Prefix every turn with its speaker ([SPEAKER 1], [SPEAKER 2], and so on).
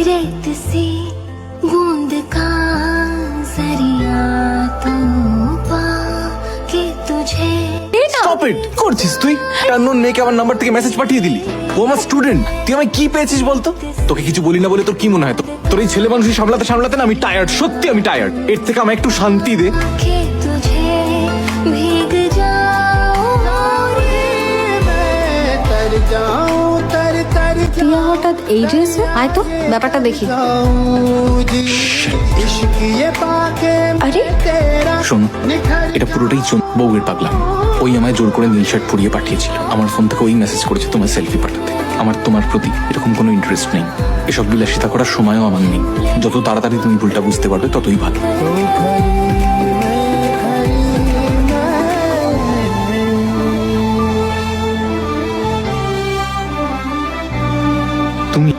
[SPEAKER 1] रेत सी बूंद का जरिया तू के तुझे
[SPEAKER 2] স্টপ ইট করছিস তুই আননোন মেয়েকে আমার নাম্বার থেকে মেসেজ পাঠিয়ে দিলি ও আমার স্টুডেন্ট তুই আমায় কি পেয়েছিস বলতো তোকে কিছু বলি না বলে তোর কি মনে হয় তো তোর এই ছেলে মানুষই সামলাতে সামলাতে না আমি টায়ার্ড সত্যি আমি টায়ার্ড এর থেকে আমায় একটু শান্তি দে
[SPEAKER 1] के तुझे
[SPEAKER 3] ভাইয়া হঠাৎ এই ড্রেসে আয় তো, ব্যাপারটা দেখি। আরে,
[SPEAKER 2] শোন, এটা পুরোটাই বউয়ের পাগলাম। ওই আমায় জোর করে নীল শার্ট পরিয়ে পাঠিয়েছিল। আমার ফোন থেকে ওই মেসেজ করেছে তোমার সেলফি পাঠাতে। আমার, তোমার প্রতি এরকম কোনো ইন্টারেস্ট নেই। এসব বিলাসিতা করার সময়ও আমার নেই। যত তাড়াতাড়ি তুমি ভুলটা বুঝতে পারবে, ততই ভালো। তুমি